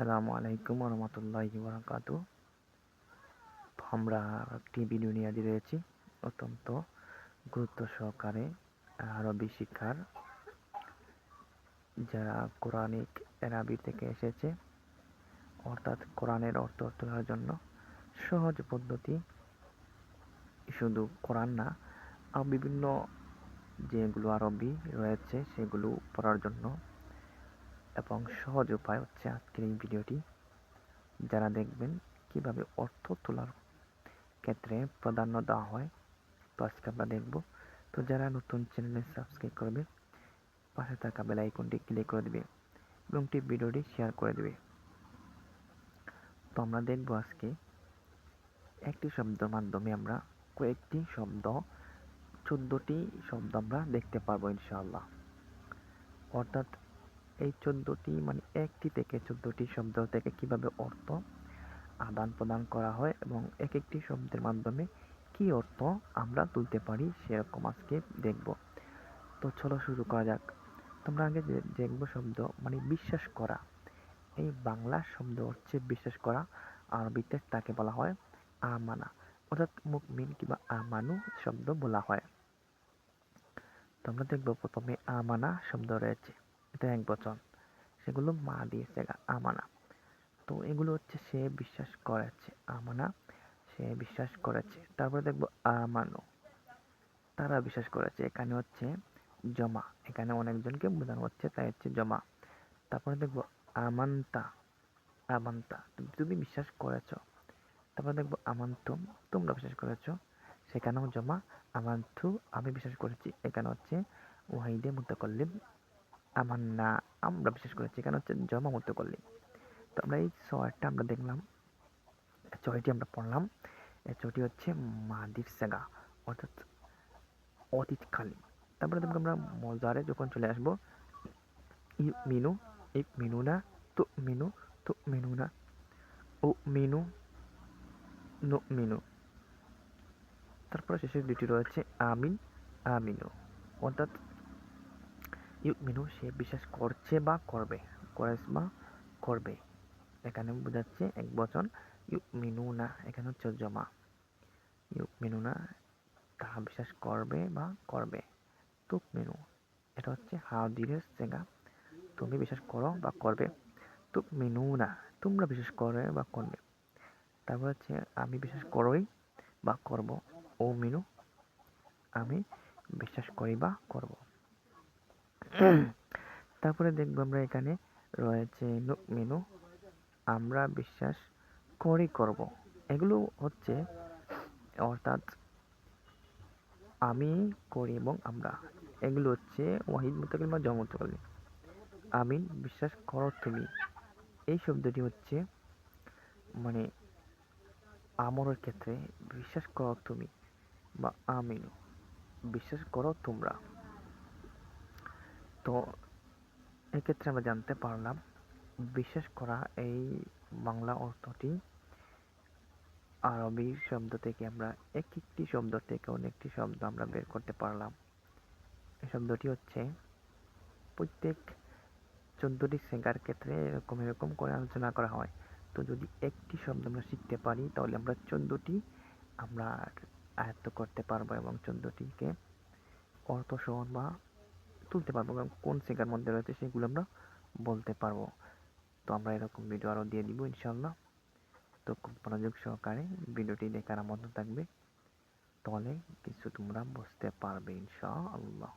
আসসালামু আলাইকুম রহমতুল্লাহি বরকাত আমরা একটি ভিডিও নিয়ে হাজির হয়েছি। অত্যন্ত গুরুত্ব সহকারে আরবি শিক্ষার। যারা কোরআনিক এরাবি থেকে এসেছে, অর্থাৎ কোরআনের অর্থ তোলার জন্য সহজ পদ্ধতি, শুধু কোরআন না বিভিন্ন যেগুলো আরবি রয়েছে, সেগুলো পড়ার জন্য এবং সহজ উপায় হচ্ছে আজকের এই ভিডিওটি। যারা দেখবেন কীভাবে অর্থ তোলার ক্ষেত্রে প্রাধান্য দেওয়া হয়, তো আজকে আমরা দেখব। তো যারা নতুন চ্যানেলে সাবস্ক্রাইব করবে, পাশে থাকা বেল আইকনটি ক্লিক করে দেবে এবং টি ভিডিওটি শেয়ার করে দেবে। তো আমরা দেখব আজকে একটি শব্দের মাধ্যমে আমরা কয়েকটি শব্দ, চোদ্দোটি শব্দ আমরা দেখতে পারব ইনশাআল্লাহ। অর্থাৎ এই চোদ্দোটি মানে একটি থেকে চোদ্দোটি শব্দ থেকে কীভাবে অর্থ আদান প্রদান করা হয় এবং এক একটি শব্দের মাধ্যমে কি অর্থ আমরা তুলতে পারি সেরকম আজকে দেখব। তো চলো শুরু করা যাক। তোমরা আগে দেখব শব্দ মানে বিশ্বাস করা। এই বাংলা শব্দ হচ্ছে বিশ্বাস করা, আরবিতে তাকে বলা হয় আমানা। অর্থাৎ মুকমিন কিংবা আমানু শব্দ বলা হয়। তোমরা দেখব প্রথমে আমানা শব্দ রয়েছে। এক বচন। সেগুলো মা দিয়েছে আমানা। তো এগুলো হচ্ছে সে বিশ্বাস করেছে, আমানা। সে বিশ্বাস করেছে। তারপরে দেখব আমানো। তারা বিশ্বাস করেছে। এখানে হচ্ছে জমা। এখানে অনেকজনকে বোঝানো হচ্ছে, তাই হচ্ছে জমা। তারপরে দেখব আমান্তা। আমান্তা, তুমি বিশ্বাস করেছ। তারপরে দেখব আমান্তুম, তোমরা বিশ্বাস করেছ। সেখানেও জমা। আমান্তু, আমি বিশ্বাস করেছি। এখানে হচ্ছে ওয়াহিদে মুতাকল্লিম আমার না, আমরা বিশ্বাস করেছি এখানে হচ্ছে জমা মুতাকল্লিম তো আমরা এই ছয়টা আমরা দেখলাম ছয়টি আমরা পড়লাম, এই ছয়টি হচ্ছে মাদির সেগা, অর্থাৎ অতীতকালীন তারপরে দেখব আমরা মজারে যখন চলে আসব, ই মিনু ইক মিনু না, তো মিনু তো মিনু না, ও মিনু, নো মিনু। তারপরে শেষের দুটি রয়েছে আমিন, আমিনু, অর্থাৎ ইউ, মিনু, সে বিশ্বাস করছে বা করবে করে বা করবে। এখানে বোঝাচ্ছে এক বচন, ইউ, মিনু না, এখানে হচ্ছে জমা। ইউ, মিনু না, তাহা বিশ্বাস করবে বা করবে। তুক, মিনু, এটা হচ্ছে হাদিরের সেগা তুমি বিশ্বাস করো বা করবে। তুক, মিনু না, তোমরা বিশ্বাস করে বা করবে। তারপর হচ্ছে, আমি বিশ্বাস করই বা করব। ও, মিনু, আমি বিশ্বাস করি বা করব। তারপরে দেখব আমরা এখানে রয়েছে মেনু আমরা বিশ্বাস করি করব। এগুলো হচ্ছে, অর্থাৎ আমি করি এবং আমরা। এগুলো হচ্ছে ওয়াহিদ মুতাকিল বা জমতকালী আমিন বিশ্বাস করো তুমি। এই শব্দটি হচ্ছে মানে আমরের ক্ষেত্রে বিশ্বাস করো তুমি বা আমিনু। বিশ্বাস করো তোমরা। তো এক্ষেত্রে আমরা জানতে পারলাম, বিশ্বাস করা এই বাংলা অর্থটি আরবি শব্দ থেকে আমরা এক একটি শব্দ থেকে অনেকটি শব্দ আমরা বের করতে পারলাম। এই শব্দটি হচ্ছে প্রত্যেক চোদ্দটি সেগার ক্ষেত্রে এরকম এরকম করে আলোচনা করা হয়। তো যদি একটি শব্দ আমরা শিখতে পারি, তাহলে আমরা চোদ্দটি আমরা আয়ত্ত করতে পারব এবং চোদ্দটিকে অর্থ সহ বা তুলতে পারব কোন সেগার মধ্যে রয়েছে সেগুলো আমরা বলতে পারব। তো আমরা এরকম ভিডিও আরও দিয়ে দিব ইনশাল্লাহ তো খুব মনোযোগ সহকারে ভিডিওটি দেখার মতো থাকবে। তাহলে কিছু তোমরা বুঝতে পারবে ইনশাআল্লাহ।